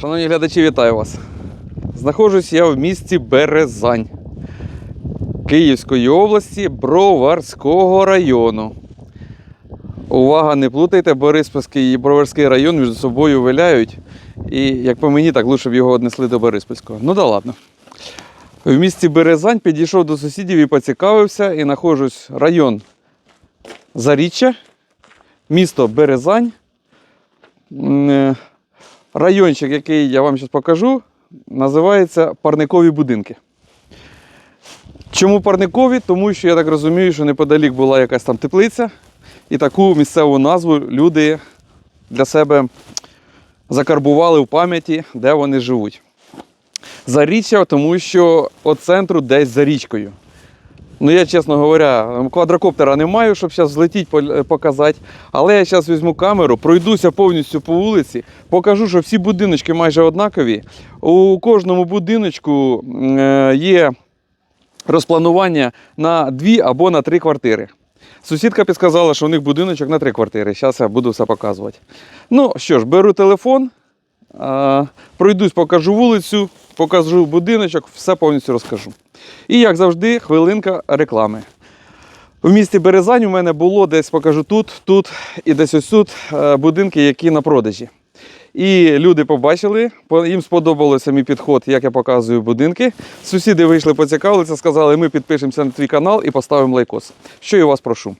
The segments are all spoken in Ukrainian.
Шановні глядачі, вітаю вас. Знаходжусь я в місті Березань Київської області Броварського району. Увага, не плутайте, Бориспільський і Броварський район між собою виляють. І як по мені, так лучше б його однесли до Бориспільського. Ну да ладно. В місті Березань підійшов до сусідів і поцікавився, і знаходжусь район Заріччя, місто Березань. Райончик, який я вам зараз покажу, називається парникові будинки. Чому парникові? Тому що я так розумію, що неподалік була якась там теплиця, і таку місцеву назву люди для себе закарбували в пам'яті, де вони живуть. Заріччя, тому що від центру десь за річкою. Ну, я, чесно говоря, квадрокоптера не маю, щоб зараз злетіти, показати. Але я зараз візьму камеру, пройдуся повністю по вулиці, покажу, що всі будиночки майже однакові. У кожному будиночку е, є розпланування на дві або на три квартири. Сусідка підказала, що у них будиночок на три квартири. Зараз я буду все показувати. Ну що ж, беру телефон, пройдусь, покажу вулицю, покажу будиночок, все повністю розкажу. І як завжди, хвилинка реклами. В місті Березань у мене було десь покажу тут, тут і десь ось тут е, будинки, які на продажі. І люди побачили, їм сподобався мій підход, як я показую будинки. Сусіди вийшли, поцікавилися, сказали, ми підпишемося на твій канал і поставимо лайкос. Що я вас прошу.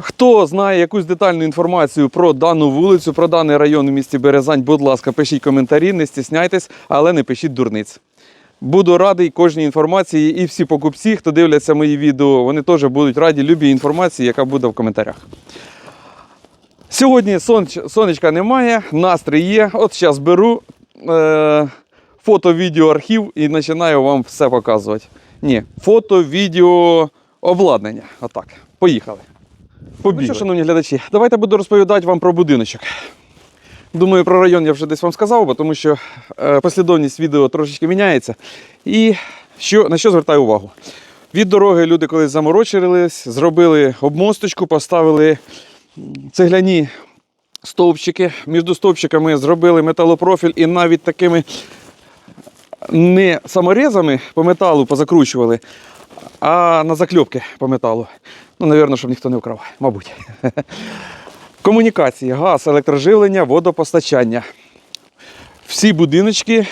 Хто знає якусь детальну інформацію про дану вулицю, про даний район у місті Березань, будь ласка, пишіть коментарі, не стісняйтесь, але не пишіть дурниць. Буду радий кожній інформації і всі покупці, хто дивляться мої відео, вони теж будуть раді любій інформації, яка буде в коментарях. Сьогодні сонч- сонечка немає, настрій є. От зараз беру е, фото, відео, архів і починаю вам все показувати. Ні, фото, відео, обладнання. Отак. Поїхали. Побігли. Ну що, шановні глядачі, давайте буду розповідати вам про будиночок. Думаю, про район я вже десь вам сказав, тому що е, послідовність відео трошечки міняється. І що, на що звертаю увагу? Від дороги люди колись заморочились, зробили обмосточку, поставили цегляні стовпчики. Між стовпчиками зробили металопрофіль і навіть такими не саморезами по металу позакручували, а на закльопки по металу. Ну, напевно, щоб ніхто не вкрав, мабуть. Комунікації, газ, електроживлення, водопостачання. Всі будиночки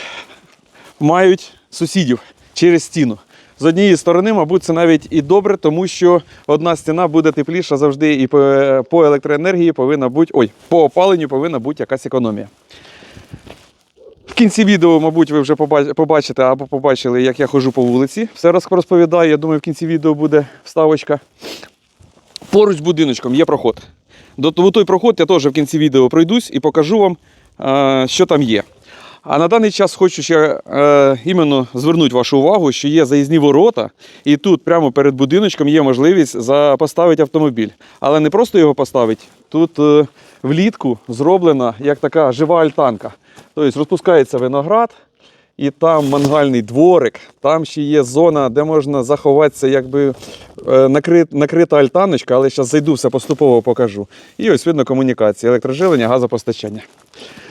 мають сусідів через стіну. З однієї сторони, мабуть, це навіть і добре, тому що одна стіна буде тепліша завжди, і по, електроенергії повинна бути, ой, по опаленню повинна бути якась економія. В кінці відео, мабуть, ви вже побачите або побачили, як я ходжу по вулиці. Все роз- розповідаю. Я думаю, в кінці відео буде вставочка. Поруч з будиночком є проход. До той проход я теж в кінці відео пройдусь і покажу вам, е, що там є. А на даний час хочу ще е, іменно звернути вашу увагу, що є заїзні ворота, і тут прямо перед будиночком є можливість поставити автомобіль. Але не просто його поставити. Тут е, влітку зроблена як така жива альтанка. Тобто розпускається виноград, і там мангальний дворик, там ще є зона, де можна заховатися, якби е, накрит, накрита альтаночка, але зараз зайду все поступово покажу. І ось видно комунікації, електрожилення, газопостачання.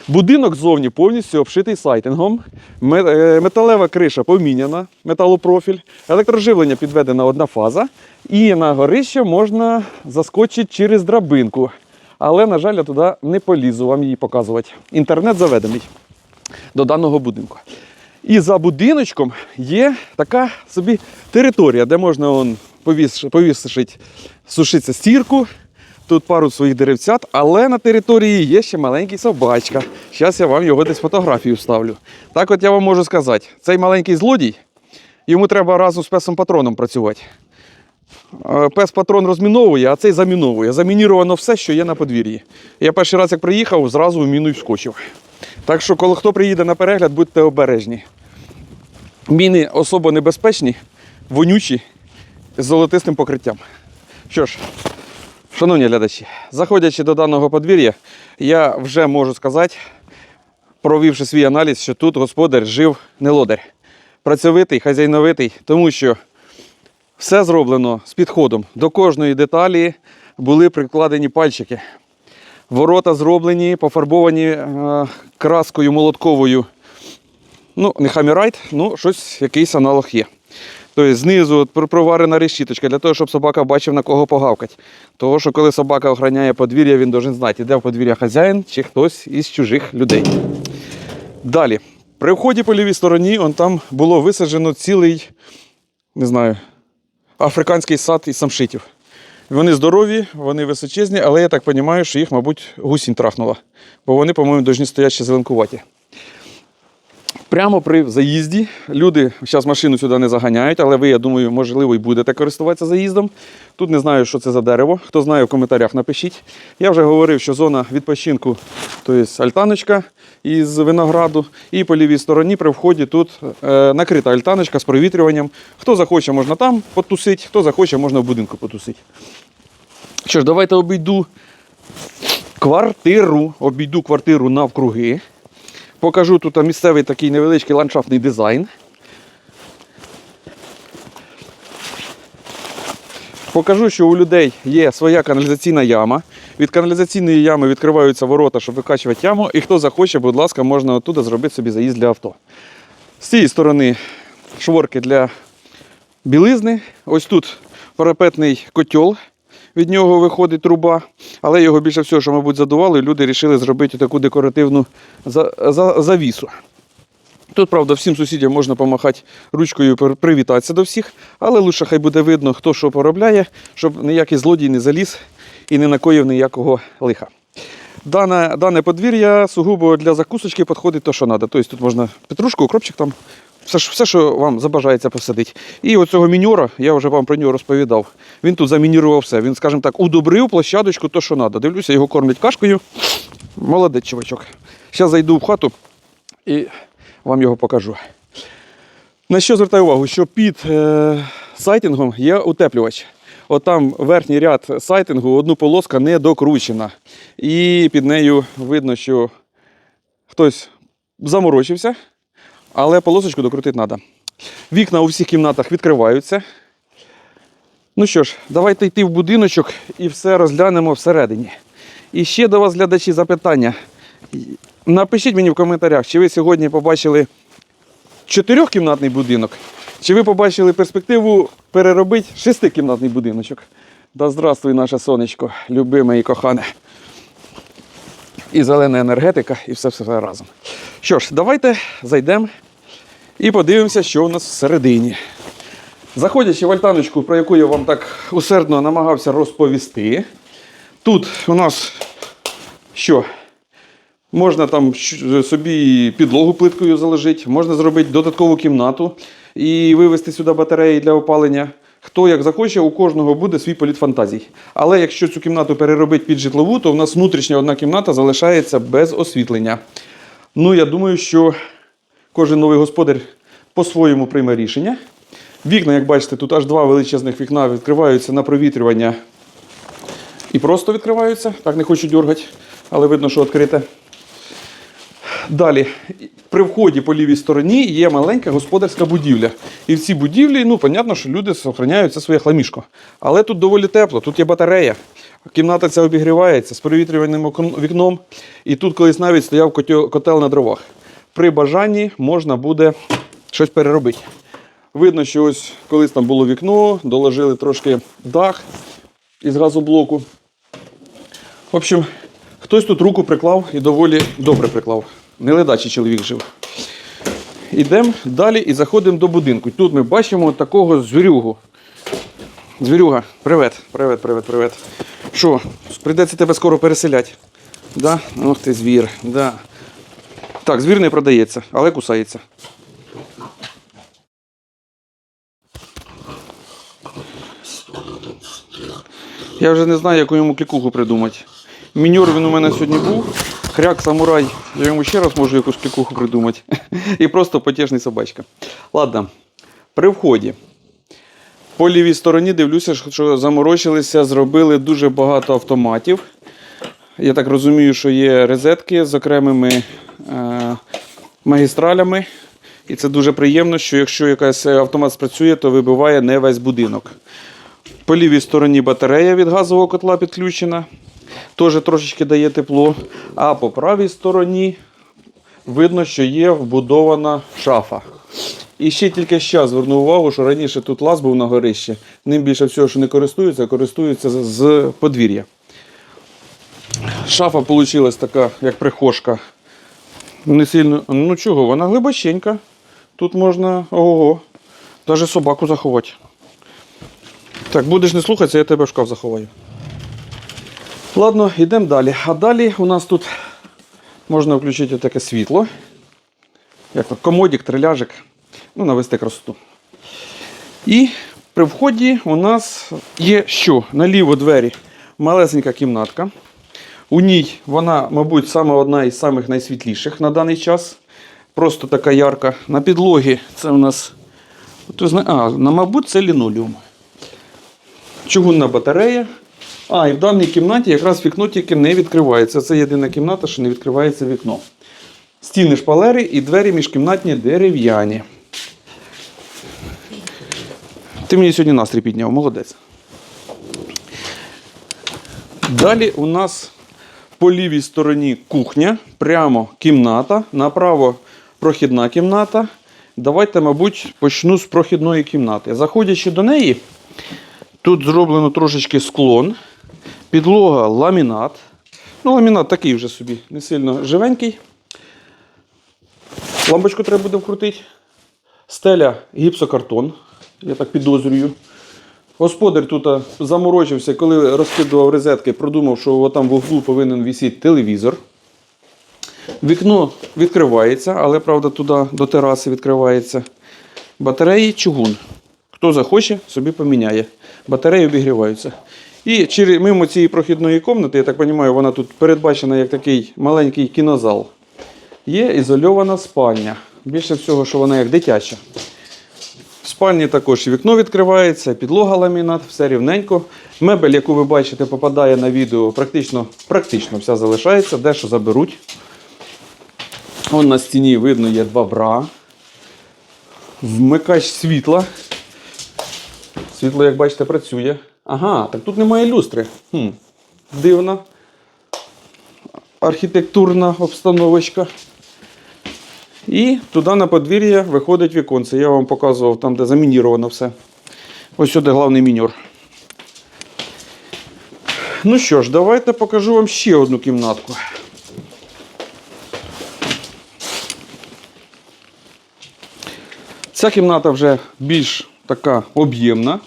Будинок ззовні повністю обшитий сайтингом. Е, Металева криша поміняна, металопрофіль, електроживлення підведена одна фаза. І на горище можна заскочити через драбинку. Але, на жаль, я туди не полізу вам її показувати. Інтернет заведений до даного будинку. І за будиночком є така собі територія, де можна он, повіс, повісити, сушиться стірку. Тут пару своїх деревцят, але на території є ще маленький собачка. Зараз я вам його десь фотографію вставлю. Так от я вам можу сказати, цей маленький злодій, йому треба разом з песом патроном працювати. Пес патрон розміновує, а цей заміновує. Замініровано все, що є на подвір'ї. Я перший раз, як приїхав, зразу в міну й вскочив. Так що, коли хто приїде на перегляд, будьте обережні. Міни особо небезпечні, вонючі, з золотистим покриттям. Що ж, шановні глядачі, заходячи до даного подвір'я, я вже можу сказати, провівши свій аналіз, що тут господар жив не лодар. Працьовитий, хазяйновитий, тому що все зроблено з підходом. До кожної деталі були прикладені пальчики. Ворота зроблені, пофарбовані е, краскою молотковою. Ну, не хамірайт, ну щось, якийсь аналог є. Тобто знизу проварена решіточка для того, щоб собака бачив на кого погавкати. Того, що коли собака охороняє подвір'я, він должен знати, де в подвір'я хазяїн чи хтось із чужих людей. Далі. При вході по лівій стороні он там було висаджено цілий, не знаю, африканський сад із самшитів. Вони здорові, вони височезні, але я так розумію, що їх, мабуть, гусінь трахнула. Бо вони, по-моєму, повинні стояти ще зеленкуваті. Прямо при заїзді люди зараз машину сюди не заганяють, але ви, я думаю, можливо, і будете користуватися заїздом. Тут не знаю, що це за дерево. Хто знає, в коментарях напишіть. Я вже говорив, що зона відпочинку, тобто альтаночка із винограду. І по лівій стороні при вході тут е, накрита альтаночка з провітрюванням. Хто захоче, можна там потусити, хто захоче, можна в будинку потусити. Що ж, давайте обійду квартиру, обійду квартиру навкруги. Покажу тут місцевий такий невеличкий ландшафтний дизайн. Покажу, що у людей є своя каналізаційна яма. Від каналізаційної ями відкриваються ворота, щоб викачувати яму. І хто захоче, будь ласка, можна оттуда зробити собі заїзд для авто. З цієї сторони шворки для білизни. Ось тут парапетний котел. Від нього виходить труба, але його більше всього, що, мабуть, задували, люди вирішили зробити таку декоративну за- за- завісу. Тут, правда, всім сусідям можна помахати ручкою, привітатися до всіх, але лише хай буде видно, хто що поробляє, щоб ніякий злодій не заліз і не накоїв ніякого лиха. Дане, дане подвір'я сугубо для закусочки підходить то, що треба. Тобто тут можна петрушку, укропчик там, все, все, що вам забажається посадити. І оцього міньора, я вже вам про нього розповідав. Він тут замінірував все. Він, скажімо так, удобрив площадочку, то, що треба. Дивлюся, його кормлять кашкою. Молодець чувачок. Зараз зайду в хату і вам його покажу. На що звертаю увагу, що під е, сайтингом є утеплювач. От там верхній ряд сайтингу, одну полоска не докручена. І під нею видно, що хтось заморочився, але полосочку докрутити треба. Вікна у всіх кімнатах відкриваються. Ну що ж, давайте йти в будиночок і все розглянемо всередині. І ще до вас, глядачі, запитання. Напишіть мені в коментарях, чи ви сьогодні побачили чотирьохкімнатний будинок, чи ви побачили перспективу переробити шестикімнатний будиночок. Да здравствуй, наше сонечко, любиме і кохане. І зелена енергетика, і все все разом. Що ж, давайте зайдемо і подивимося, що у нас всередині. Заходячи в альтаночку, про яку я вам так усердно намагався розповісти. Тут у нас що? Можна там собі підлогу плиткою заложити, можна зробити додаткову кімнату і вивезти сюди батареї для опалення. Хто як захоче, у кожного буде свій політ фантазій. Але якщо цю кімнату переробити під житлову, то в нас внутрішня одна кімната залишається без освітлення. Ну, я думаю, що кожен новий господар по-своєму прийме рішення. Вікна, як бачите, тут аж два величезних вікна відкриваються на провітрювання і просто відкриваються. Так не хочу дергати, але видно, що відкрите. Далі, при вході по лівій стороні є маленька господарська будівля. І в цій будівлі, ну, понятно, що люди зберігають це своє хламішко. Але тут доволі тепло, тут є батарея. Кімната ця обігрівається з провітрюваним вікном. І тут колись навіть стояв котел на дровах. При бажанні можна буде щось переробити. Видно, що ось колись там було вікно, доложили трошки дах із газоблоку. В общем, хтось тут руку приклав і доволі добре приклав. Не ледачий чоловік жив. Ідемо далі і заходимо до будинку. Тут ми бачимо такого звірюгу. Звірюга, привет, привет, привет, привет. Що, прийдеться тебе скоро переселяти? Да? Ох ти звір. Да. Так, звір не продається, але кусається. Я вже не знаю, яку йому клікуху придумати. Міньор він у мене сьогодні був. Хряк самурай. Я йому ще раз можу якусь клікуху придумати. І просто потішний собачка. Ладно, при вході. По лівій стороні дивлюся, що заморочилися, зробили дуже багато автоматів. Я так розумію, що є розетки з окремими е, магістралями. І це дуже приємно, що якщо якийсь автомат спрацює, то вибиває не весь будинок. По лівій стороні батарея від газового котла підключена. Теж трошечки дає тепло. А по правій стороні видно, що є вбудована шафа. І ще тільки зараз звернув увагу, що раніше тут лаз був на горищі. Ним більше всього, що не користуються, користуються з подвір'я. Шафа вийшла така, як прихожка. Не сильно. Ну чого, вона глибоченька. Тут можна ого, навіть собаку заховати. Так, будеш не слухатися, я тебе в шкаф заховаю. Ладно, йдемо далі. А далі у нас тут можна включити таке світло. Як то, комодік, триляжик. Ну, навести красоту. І при вході у нас є що? Наліво двері малесенька кімнатка. У ній вона, мабуть, саме одна із самих найсвітліших на даний час. Просто така ярка. На підлогі це у нас. А, мабуть, це лінолеум. Чугунна батарея. А, і в даній кімнаті якраз вікно тільки не відкривається. Це єдина кімната, що не відкривається вікно. Стіни шпалери і двері міжкімнатні дерев'яні. Ти мені сьогодні настрій підняв, молодець. Далі у нас по лівій стороні кухня, прямо кімната, направо прохідна кімната. Давайте, мабуть, почну з прохідної кімнати. Заходячи до неї, тут зроблено трошечки склон, підлога ламінат. Ну, ламінат такий вже собі, не сильно живенький. Лампочку треба буде вкрутити. Стеля гіпсокартон, я так підозрюю. Господар тут заморочився, коли розкидував розетки, продумав, що там в углу повинен висіти телевізор. Вікно відкривається, але правда туди до тераси відкривається. Батареї чугун. Хто захоче, собі поміняє. Батареї обігріваються. І через, мимо цієї прохідної кімнати, я так розумію, вона тут передбачена як такий маленький кінозал. Є ізольована спальня. Більше всього, що вона як дитяча. В спальні також вікно відкривається, підлога ламінат, все рівненько. Мебель, яку ви бачите, попадає на відео, практично, практично вся залишається, дещо заберуть. Вон на стіні видно є два бра. Вмикач світла. Світло, як бачите, працює. Ага, так тут немає люстри. Хм, Дивна. Архітектурна обстановочка. І туди на подвір'я виходить віконце. Я вам показував там, де замініровано все. Ось сюди головний міньор. Ну що ж, давайте покажу вам ще одну кімнатку. Ця кімната вже більш така об'ємна.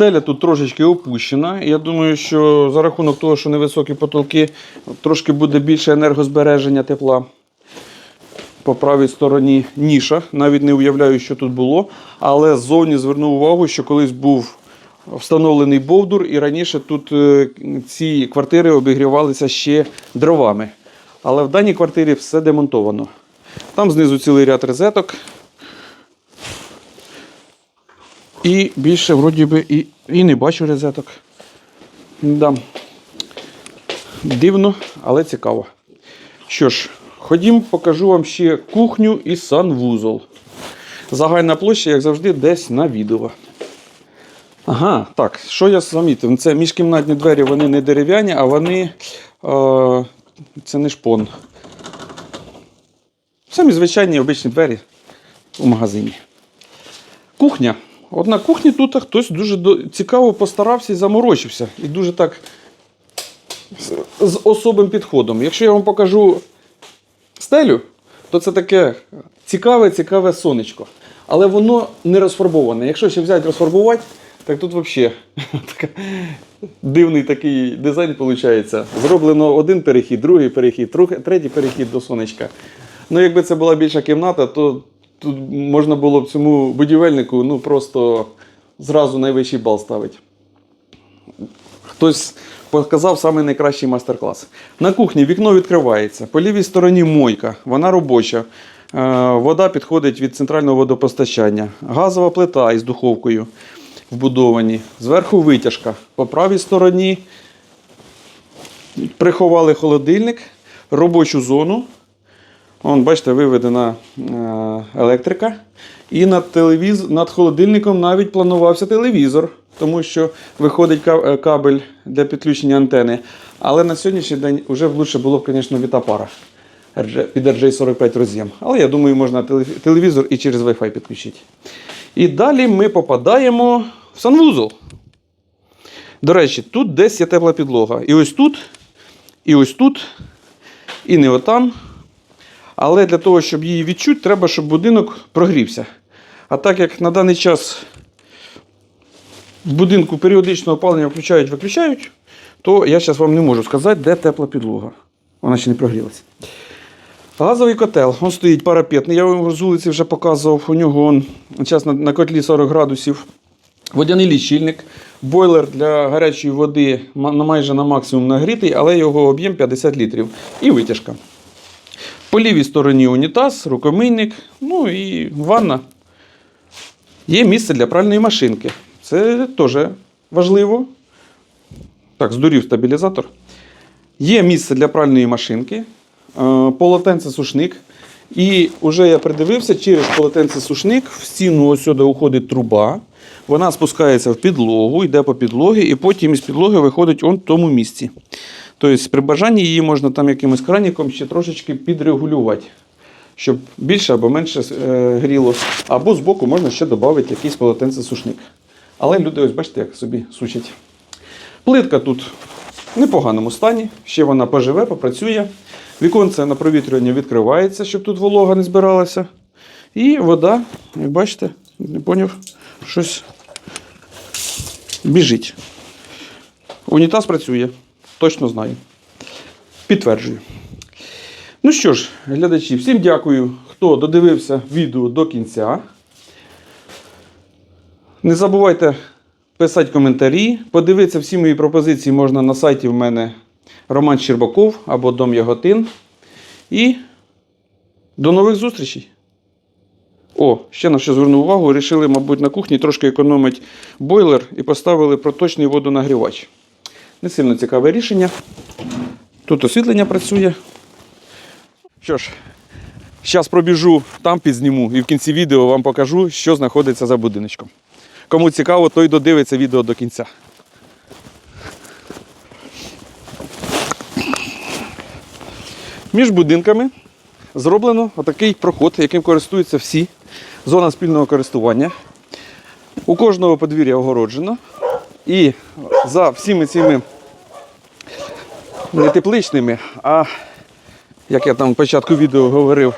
Стеля тут трошечки опущена. Я думаю, що за рахунок того, що невисокі потолки, трошки буде більше енергозбереження тепла. По правій стороні ніша. Навіть не уявляю, що тут було. Але ззовні звернув увагу, що колись був встановлений бовдур, і раніше тут е, ці квартири обігрівалися ще дровами. Але в даній квартирі все демонтовано. Там знизу цілий ряд розеток. І більше вроді би і, і не бачу розеток. Да. Дивно, але цікаво. Що ж, ходім, покажу вам ще кухню і санвузол. Загальна площа, як завжди, десь на відео. Ага, так, що я замітив? Це міжкімнатні двері, вони не дерев'яні, а вони. Е, це не шпон. Самі звичайні обичні двері у магазині. Кухня. От на кухні тут хтось дуже цікаво постарався і заморочився. І дуже так з, особим підходом. Якщо я вам покажу стелю, то це таке цікаве, цікаве сонечко. Але воно не розфарбоване. Якщо ще взяти розфарбувати, так тут взагалі дивний такий дизайн виходить. Зроблено один перехід, другий перехід, третій перехід до сонечка. Ну, якби це була більша кімната, то тут можна було б цьому будівельнику ну, просто зразу найвищий бал ставити. Хтось показав самий найкращий майстер-клас. На кухні вікно відкривається. По лівій стороні мойка, вона робоча. Е, Вода підходить від центрального водопостачання. Газова плита із духовкою вбудовані. Зверху витяжка. По правій стороні приховали холодильник, робочу зону. Вон, бачите, виведена е, електрика. І над, телевіз... над холодильником навіть планувався телевізор, тому що виходить е, кабель для підключення антени. Але на сьогоднішній день вже б лучше було б, звісно, вітапара під RJ45 роз'єм. Але я думаю, можна телевізор і через Wi-Fi підключити. І далі ми попадаємо в санвузол. До речі, тут десь є тепла підлога. І ось тут, і ось тут, і не отам. Але для того, щоб її відчути, треба, щоб будинок прогрівся. А так як на даний час в будинку періодичного опалення включають-виключають, то я зараз вам не можу сказати, де тепла підлога. Вона ще не прогрілася. Газовий котел, він стоїть парапетний. Я вам з вулиці вже показував. У нього он, зараз на котлі 40 градусів. Водяний лічильник, бойлер для гарячої води майже на максимум нагрітий, але його об'єм 50 літрів. І витяжка. По лівій стороні унітаз, рукомийник, ну і ванна. Є місце для пральної машинки. Це теж важливо. Так, здурів стабілізатор. Є місце для пральної машинки, е, полотенце-сушник. І вже я придивився, через полотенце-сушник в стіну сюди уходить труба. Вона спускається в підлогу, йде по підлогі, і потім із підлоги виходить он в тому місці. Тобто, при бажанні її можна там якимось краніком ще трошечки підрегулювати, щоб більше або менше е, гріло. Або збоку можна ще додати якийсь полотенце-сушник. Але люди, ось бачите, як собі сушать. Плитка тут в непоганому стані, ще вона поживе, попрацює. Віконце на провітрювання відкривається, щоб тут волога не збиралася. І вода, як бачите, не поняв, щось біжить. Унітаз працює, точно знаю. Підтверджую. Ну що ж, глядачі, всім дякую, хто додивився відео до кінця. Не забувайте писати коментарі. Подивитися всі мої пропозиції можна на сайті в мене Роман Щербаков або Дом Яготин. І до нових зустрічей! О, ще на що звернув увагу, рішили, мабуть, на кухні трошки економити бойлер і поставили проточний водонагрівач. Не сильно цікаве рішення. Тут освітлення працює. Що ж, зараз пробіжу, там підзніму і в кінці відео вам покажу, що знаходиться за будиночком. Кому цікаво, той додивиться відео до кінця. Між будинками зроблено отакий проход, яким користуються всі. Зона спільного користування. У кожного подвір'я огороджено. І за всіми цими не тепличними, а як я там на початку відео говорив,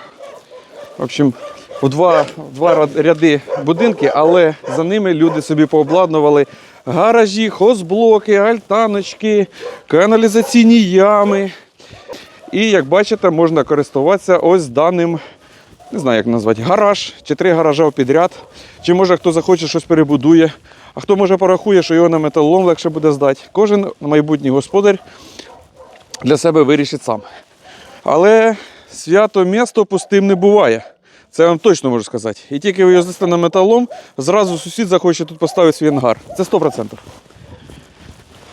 в общем, у два, в два ряди будинки, але за ними люди собі пообладнували гаражі, хозблоки, альтаночки, каналізаційні ями. І як бачите, можна користуватися ось даним, не знаю, як назвати, гараж, чи три гаража підряд. Чи може хто захоче щось перебудує, а хто може порахує, що його на металолом легше буде здати. Кожен майбутній господар для себе вирішить сам. Але свято місто пустим не буває. Це я вам точно можу сказати. І тільки ви його на металолом, зразу сусід захоче тут поставити свій ангар. Це 100%.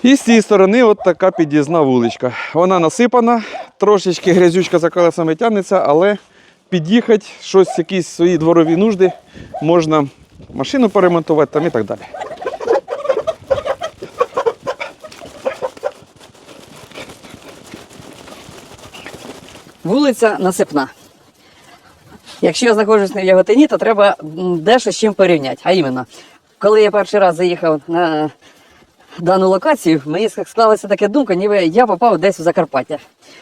І з цієї сторони от така під'їзна вуличка. Вона насипана, трошечки грязючка за колесами тягнеться, але під'їхати, щось, якісь свої дворові нужди, можна машину поремонтувати там і так далі. Вулиця Насипна. Якщо я знаходжусь в Яготині, то треба дещо з чим порівняти. А іменно, коли я перший раз заїхав на дану локацію, мені склалася така думка, ніби я попав десь в Закарпаття.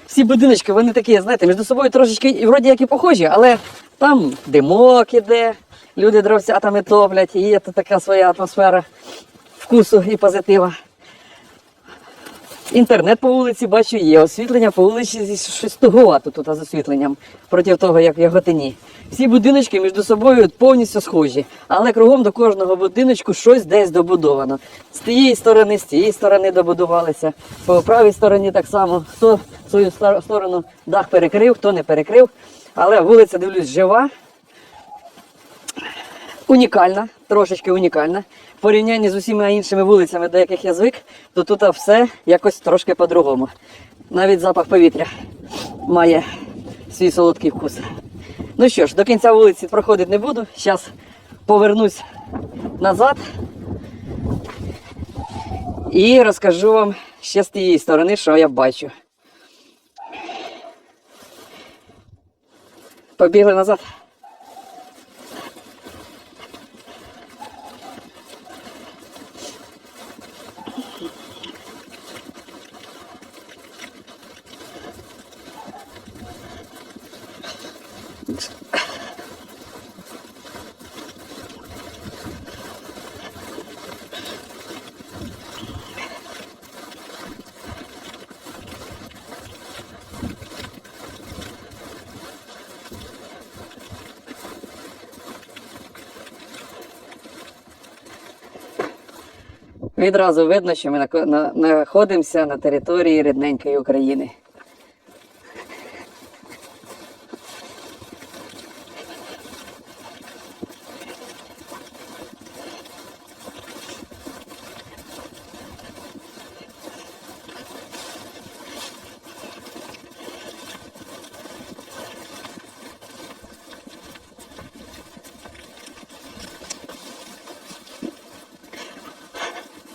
Всі будиночки, вони такі, знаєте, між собою трошечки вроді як і похожі, але там димок іде, люди дровцятами топлять, і є така своя атмосфера вкусу і позитива. Інтернет по вулиці бачу є, освітлення по вулиці щось туговато тут з освітленням проти того, як в Яготині. Всі будиночки між собою повністю схожі, але кругом до кожного будиночку щось десь добудовано. З тієї сторони, з цієї сторони добудувалися, по правій стороні так само. Хто свою сторону дах перекрив, хто не перекрив. Але вулиця, дивлюсь, жива, унікальна, трошечки унікальна. В порівнянні з усіма іншими вулицями, до яких я звик, то тут все якось трошки по-другому. Навіть запах повітря має свій солодкий вкус. Ну що ж, до кінця вулиці проходити не буду. Зараз повернусь назад і розкажу вам ще з тієї сторони, що я бачу. Побігли назад. Відразу видно, що ми на- знаходимося на території рідненької України.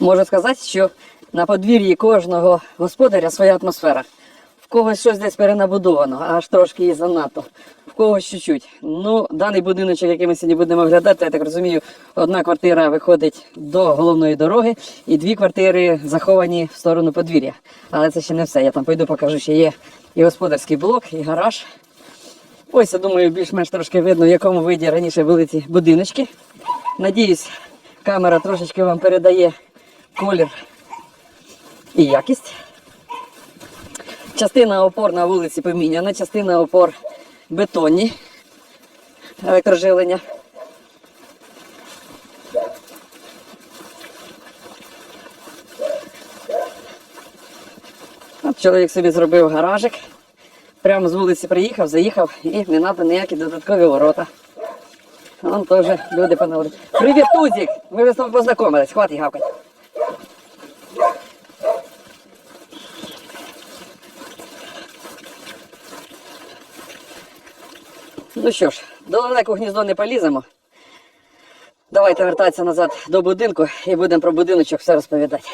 Можу сказати, що на подвір'ї кожного господаря своя атмосфера. В когось щось десь перенабудовано, аж трошки і занадто. В когось чуть-чуть. Ну, даний будиночок, який ми сьогодні будемо оглядати, я так розумію, одна квартира виходить до головної дороги, і дві квартири заховані в сторону подвір'я. Але це ще не все. Я там пойду покажу, що є і господарський блок, і гараж. Ось, я думаю, більш-менш трошки видно, в якому виді раніше були ці будиночки. Надіюсь, камера трошечки вам передає колір і якість. Частина опор на вулиці поміняна, частина опор бетонні електрожилення. Чоловік собі зробив гаражик. Прямо з вулиці приїхав, заїхав і не треба ніякі додаткові ворота. Вон теж люди пановали. Привіт, Тузик! Ми вже з тобою познайомились, хватить гавкать. Ну що ж, далеко гніздо не поліземо. Давайте вертатися назад до будинку і будемо про будиночок все розповідати.